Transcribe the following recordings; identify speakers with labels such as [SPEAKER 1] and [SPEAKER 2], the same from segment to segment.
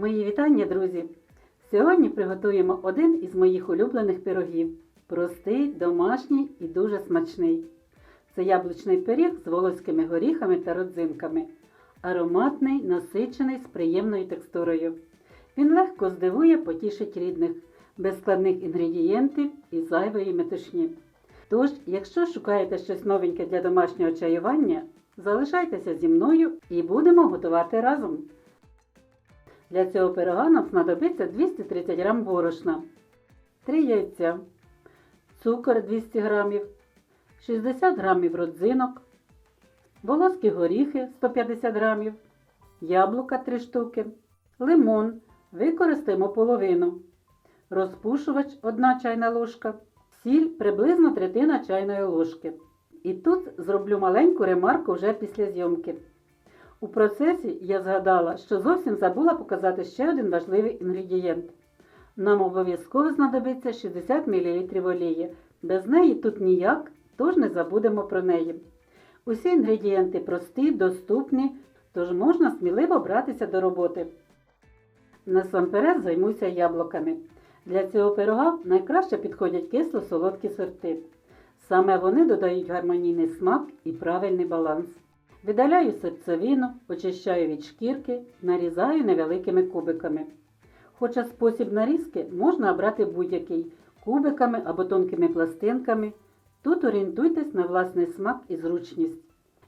[SPEAKER 1] Мої вітання, друзі! Сьогодні приготуємо один із моїх улюблених пирогів. Простий, домашній і дуже смачний. Це яблучний пиріг з волоськими горіхами та родзинками. Ароматний, насичений з приємною текстурою. Він легко здивує, потішить рідних, без складних інгредієнтів і зайвої метушні. Тож, якщо шукаєте щось новеньке для домашнього чаювання, залишайтеся зі мною і будемо готувати разом. Для цього пирога нам знадобиться 230 г борошна, 3 яйця, цукор 200 г, 60 г родзинок, волоські горіхи 150 г, яблука 3 штуки, лимон використаємо половину, розпушувач 1 чайна ложка, сіль приблизно третина чайної ложки. І тут зроблю маленьку ремарку вже після зйомки. У процесі я згадала, що зовсім забула показати ще один важливий інгредієнт. Нам обов'язково знадобиться 60 мл олії. Без неї тут ніяк, тож не забудемо про неї. Усі інгредієнти прості, доступні, тож можна сміливо братися до роботи. Насамперед займуся яблуками. Для цього пирога найкраще підходять кисло-солодкі сорти. Саме вони додають гармонійний смак і правильний баланс. Видаляю серцевину, очищаю від шкірки, нарізаю невеликими кубиками. Хоча спосіб нарізки можна обрати будь-який кубиками або тонкими пластинками. Тут орієнтуйтесь на власний смак і зручність.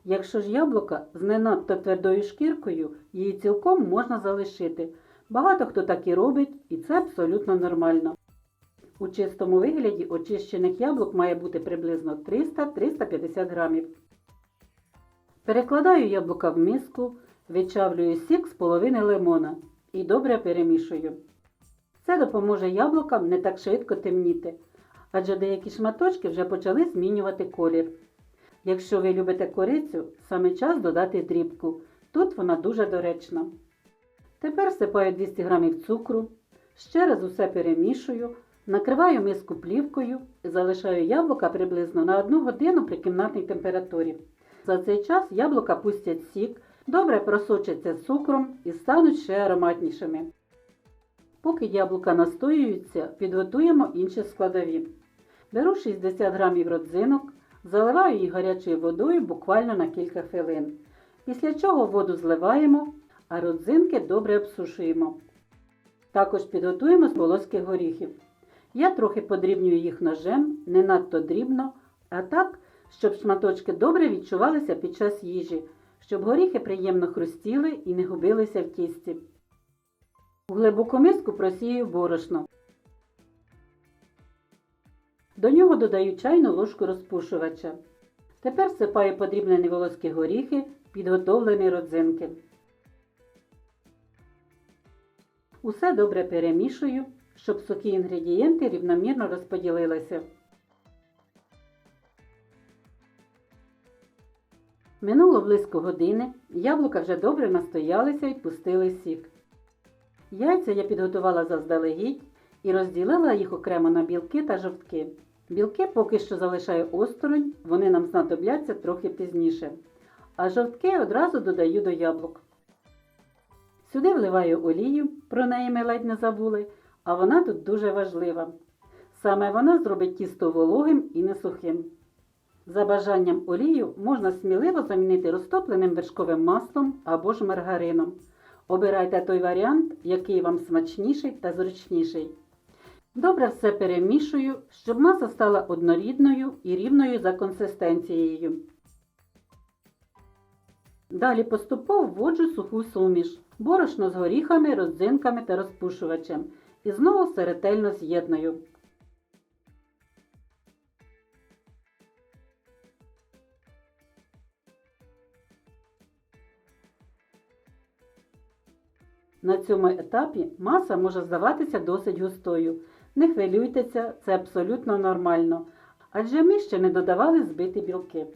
[SPEAKER 1] Якщо ж яблука з не надто твердою шкіркою, її цілком можна залишити. Багато хто так і робить, і це абсолютно нормально. У чистому вигляді очищених яблук має бути приблизно 300-350 грамів. Перекладаю яблука в миску, вичавлюю сік з половини лимона і добре перемішую. Це допоможе яблукам не так швидко темніти, адже деякі шматочки вже почали змінювати колір. Якщо ви любите корицю, саме час додати дрібку. Тут вона дуже доречна. Тепер всипаю 200 г цукру, ще раз усе перемішую, накриваю миску плівкою і залишаю яблука приблизно на 1 годину при кімнатній температурі. За цей час яблука пустять сік, добре просочаться цукром і стануть ще ароматнішими. Поки яблука настоюються, підготуємо інші складові. Беру 60 г родзинок, заливаю їх гарячою водою буквально на кілька хвилин. Після чого воду зливаємо, а родзинки добре обсушуємо. Також підготуємо з волоських горіхів. Я трохи подрібнюю їх ножем, не надто дрібно, а так, щоб шматочки добре відчувалися під час їжі, щоб горіхи приємно хрустіли і не губилися в тісті. У глибоку миску просію борошно. До нього додаю чайну ложку розпушувача. Тепер всипаю подрібнені волоські горіхи, підготовлені родзинки. Усе добре перемішую, щоб сухі інгредієнти рівномірно розподілилися. Минуло близько години, яблука вже добре настоялися і пустили сік. Яйця я підготувала заздалегідь і розділила їх окремо на білки та жовтки. Білки поки що залишаю осторонь, вони нам знадобляться трохи пізніше. А жовтки одразу додаю до яблук. Сюди вливаю олію, про неї ми ледь не забули, а вона тут дуже важлива. Саме вона зробить тісто вологим і не сухим. За бажанням олію можна сміливо замінити розтопленим вершковим маслом або ж маргарином. Обирайте той варіант, який вам смачніший та зручніший. Добре все перемішую, щоб маса стала однорідною і рівною за консистенцією. Далі поступово вводжу суху суміш, борошно з горіхами, родзинками та розпушувачем. І знову все ретельно з'єдную. На цьому етапі маса може здаватися досить густою. Не хвилюйтеся, це абсолютно нормально, адже ми ще не додавали збиті білки.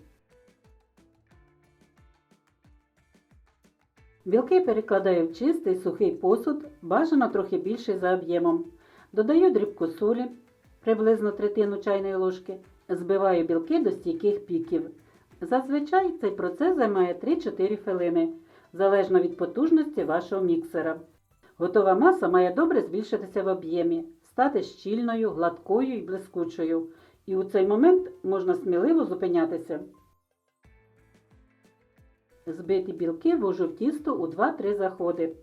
[SPEAKER 1] Білки перекладаю в чистий сухий посуд, бажано трохи більший за об'ємом. Додаю дрібку солі, приблизно третину чайної ложки, збиваю білки до стійких піків. Зазвичай цей процес займає 3-4 хвилини, залежно від потужності вашого міксера. Готова маса має добре збільшитися в об'ємі, стати щільною, гладкою і блискучою. І у цей момент можна сміливо зупинятися. Збиті білки ввожу в тісто у 2-3 заходи.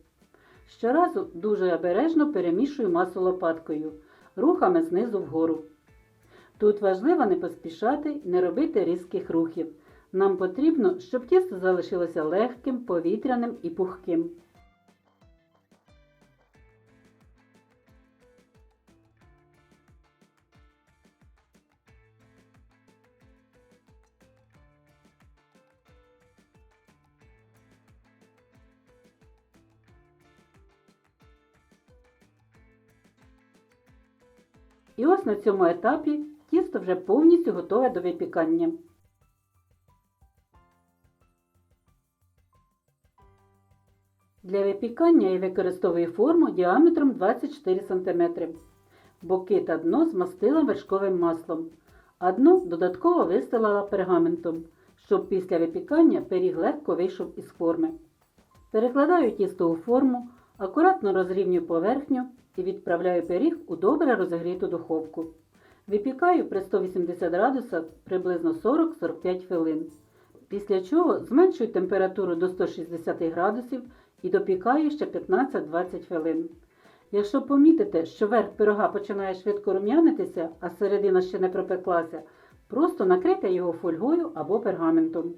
[SPEAKER 1] Щоразу дуже обережно перемішую масу лопаткою, рухами знизу вгору. Тут важливо не поспішати не робити різких рухів. Нам потрібно, щоб тісто залишилося легким, повітряним і пухким. І ось на цьому етапі тісто вже повністю готове до випікання. Для випікання я використовую форму діаметром 24 см. Боки та дно змастила вершковим маслом, а дно додатково вистелила пергаментом, щоб після випікання пиріг легко вийшов із форми. Перекладаю тісто у форму, акуратно розрівнюю поверхню і відправляю пиріг у добре розігріту духовку. Випікаю при 180 градусах приблизно 40-45 хвилин. Після чого зменшую температуру до 160 градусів і допікаю ще 15-20 хвилин. Якщо помітите, що верх пирога починає швидко рум'янитися, а середина ще не пропеклася, просто накрийте його фольгою або пергаментом.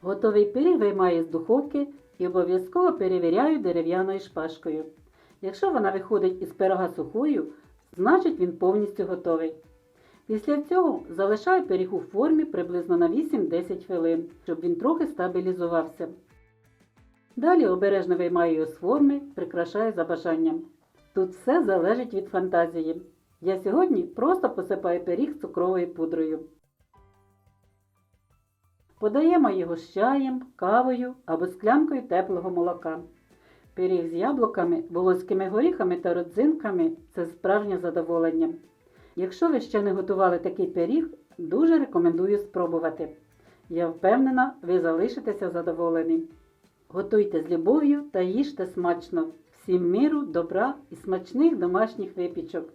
[SPEAKER 1] Готовий пиріг виймаю з духовки і обов'язково перевіряю дерев'яною шпажкою. Якщо вона виходить із пирога сухою, значить він повністю готовий. Після цього залишаю пиріг у формі приблизно на 8-10 хвилин, щоб він трохи стабілізувався. Далі обережно виймаю його з форми, прикрашаю за бажанням. Тут все залежить від фантазії. Я сьогодні просто посипаю пиріг цукровою пудрою. Подаємо його з чаєм, кавою або склянкою теплого молока. Пиріг з яблуками, волоськими горіхами та родзинками це справжнє задоволення. Якщо ви ще не готували такий пиріг, дуже рекомендую спробувати. Я впевнена, ви залишитеся задоволені. Готуйте з любов'ю та їжте смачно. Всім миру, добра і смачних домашніх випічок.